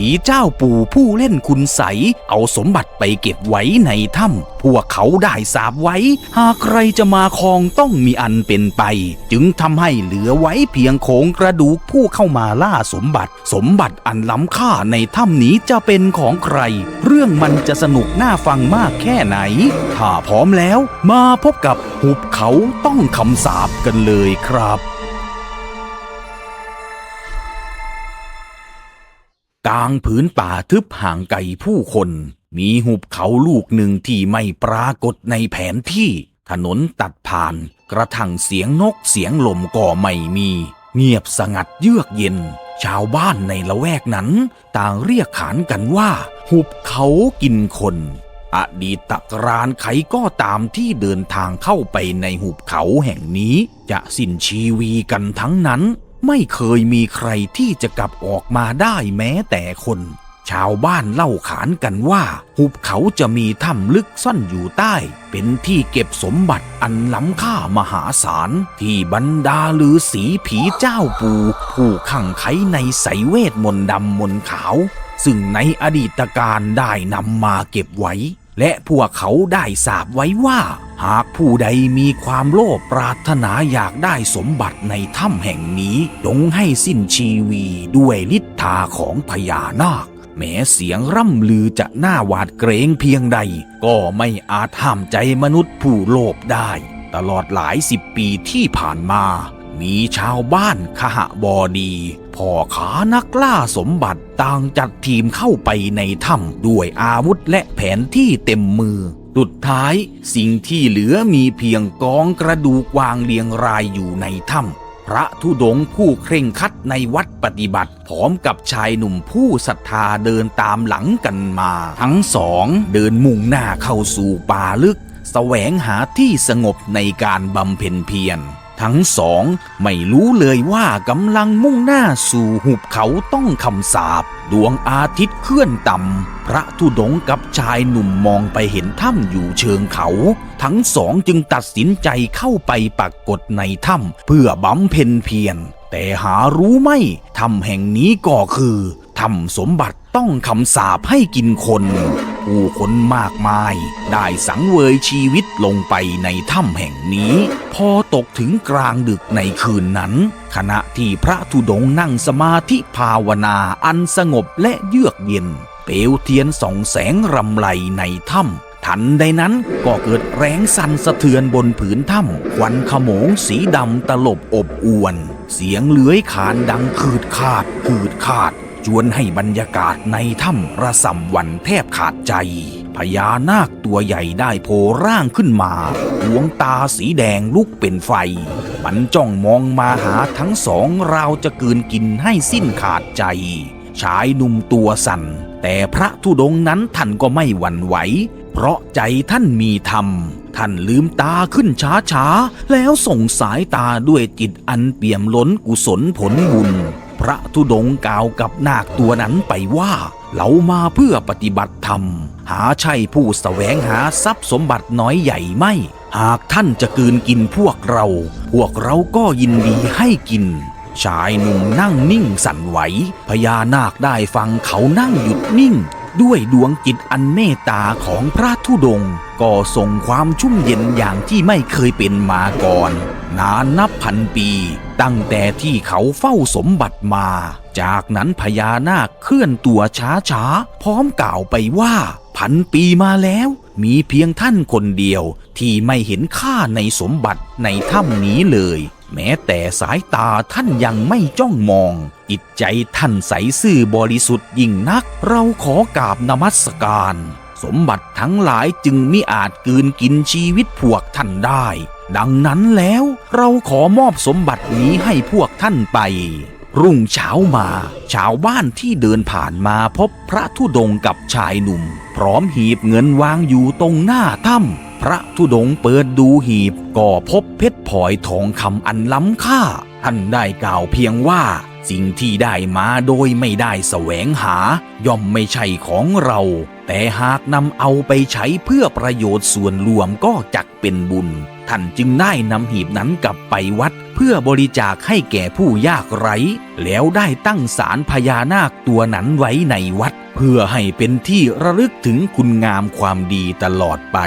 ผีเจ้าปู่ผู้เล่นคุณใส เอาสมบัติไปเก็บไว้ในถ้ำพวกเขาได้สาบไว้ หากใครจะมาครองต้องมีอันเป็นไป จึงทำให้เหลือไว้เพียงโครงกระดูกผู้เข้ามาล่าสมบัติ สมบัติอันล้ำค่าในถ้ำนี้จะเป็นของใคร เรื่องมันจะสนุกน่าฟังมากแค่ไหน ถ้าพร้อมแล้ว มาพบกับหุบเขาต้องคำสาบกันเลยครับ กลางผืนป่าทึบห่างไกลผู้คน มีหุบเขาลูกหนึ่งที่ไม่ปรากฏในแผนที่ ถนนตัดผ่าน กระทั่งเสียงนกเสียงลมก็ไม่มี เงียบสงัดเยือกเย็น ชาวบ้านในละแวกนั้น ต่างเรียกขานกันว่า หุบเขากินคน อดีตกรานใครก็ตามที่เดินทางเข้าไปในหุบเขาแห่งนี้ จะสิ้นชีวีกันทั้งนั้น ไม่เคยมีใครที่จะกลับออกมาได้แม้แต่คน ชาวบ้านเล่าขานกันว่า หุบเขาจะมีถ้ำลึกซ่อนอยู่ใต้ เป็นที่เก็บสมบัติอันล้ำค่ามหาศาล ที่บรรดาลือสีผีเจ้าปูผู้ขังไขในไสยเวทมนต์ดำมนต์ขาว ซึ่งในอดีตการได้นำมาเก็บไว้ และพวกเขาได้สาบไว้ว่า หากผู้ใดมีความโลภปรารถนาอยากได้สมบัติในถ้ำแห่งนี้จงให้สิ้นชีวีด้วยฤทธาของพญานาค แม้เสียงร่ำลือจะน่าหวาดเกรงเพียงใด ก็ไม่อาจห้ามใจมนุษย์ผู้โลภได้ ตลอดหลายสิบปีที่ผ่านมามีชาวบ้านขหบอดีพ่อขานักล่าสมบัติ ต่างจัดทีมเข้าไปในถ้ำด้วยอาวุธและแผนที่เต็มมือ สุดท้ายสิ่งที่เหลือมีเพียงกองกระดูกวางเรียงรายอยู่ในถ้ำพระธุดงค์ผู้เคร่งคัดในวัดปฏิบัติ พร้อมกับชายหนุ่มผู้ศรัทธาเดินตามหลังกันมา ทั้งสองเดินมุ่งหน้าเข้าสู่ป่าลึก แสวงหาที่สงบในการบำเพ็ญเพียร ทั้งสองไม่รู้เลยว่ากำลังมุ่งหน้าสู่หุบเขาต้องคำสาบ ดวงอาทิตย์เคลื่อนต่ำ พระธุดงกับชายหนุ่มมองไปเห็นถ้ำอยู่เชิงเขา ทั้งสองจึงตัดสินใจเข้าไปปรากฏในถ้ำเพื่อบำเพ็ญเพียร แต่หารู้ไหมถ้ำแห่งนี้ก็คือถ้ำสมบัติต้องคำสาปให้กินคน ผู้คนมากมาย ได้สังเวยชีวิตลงไปในถ้ำแห่งนี้ พอตกถึงกลางดึกในคืนนั้น ขณะที่พระธุดงนั่งสมาธิภาวนาอันสงบและเยือกเย็น เปลวเทียนส่องแสงรำไรในถ้ำทันใดนั้นก็เกิดแรงสั่นสะเทือนบนผืนถ้ำควันขโมงสีดำตลบอบอวน เสียงเลื้อยขานดังขืดขาดขืดขาด จวนให้บรรยากาศในถ้ำระสำวันแทบขาดใจ พญานาคตัวใหญ่ได้โผล่ร่างขึ้นมา ดวงตาสีแดงลุกเป็นไฟ มันจ้องมองมาหาทั้งสองเราจะกืนกินให้สิ้นขาดใจ ชายหนุ่มตัวสั่น แต่พระธุดงนั้นท่านก็ไม่หวั่นไหว เพราะใจท่านมีธรรมท่านลืมตาขึ้นช้าช้าๆแล้วส่งสายตาด้วยจิตอันเปี่ยมล้นกุศลผลบุญ พระธุดงกล่าวกับนาคตัวนั้นไปว่า เรามาเพื่อปฏิบัติธรรม หาใช่ผู้แสวงหาทรัพย์สมบัติน้อยใหญ่ไม่ หากท่านจะกืนกินพวกเรา พวกเราก็ยินดีให้กิน ชายหนุ่มนั่งนิ่งสั่นไหวพญานาคได้ฟังเขานั่งหยุดนิ่ง ด้วยดวงจิตอันเมตตาของพระธุดงค์ก็ส่งความชุ่มเย็นอย่างที่ไม่เคยเป็นมาก่อน นานนับพันปี ตั้งแต่ที่เขาเฝ้าสมบัติมา จากนั้นพญานาคเคลื่อนตัวช้าๆ พร้อมกล่าวไปว่า พันปีมาแล้ว มีเพียงท่านคนเดียวที่ไม่เห็นค่าในสมบัติในถ้ำนี้เลย แม้แต่สายตาท่านยังไม่จ้องมองจิตใจท่านใสซื่อบริสุทธิ์ยิ่งนัก เราขอกราบนมัสการ สมบัติทั้งหลายจึงมิอาจกืนกินชีวิตพวกท่านได้ ดังนั้นแล้วเราขอมอบสมบัตินี้ให้พวกท่านไป รุ่งเช้ามาชาวบ้านที่เดินผ่านมาพบพระธุดงกับชายหนุ่ม พร้อมหีบเงินวางอยู่ตรงหน้าถ้ำ พระธุดงค์เปิดดูหีบก็พบเพชรพลอยทองคำอันล้ำค่า ท่านได้กล่าวเพียงว่าสิ่งที่ได้มาโดยไม่ได้แสวงหา ย่อมไม่ใช่ของเรา แต่หากนำเอาไปใช้เพื่อประโยชน์ส่วนรวมก็จักเป็นบุญ ท่านจึงได้นำหีบนั้นกลับไปวัด เพื่อบริจาคให้แก่ผู้ยากไร้ แล้วได้ตั้งศาลพญานาคตัวนั้นไว้ในวัด เพื่อให้เป็นที่ระลึกถึงคุณงามความดีตลอดไป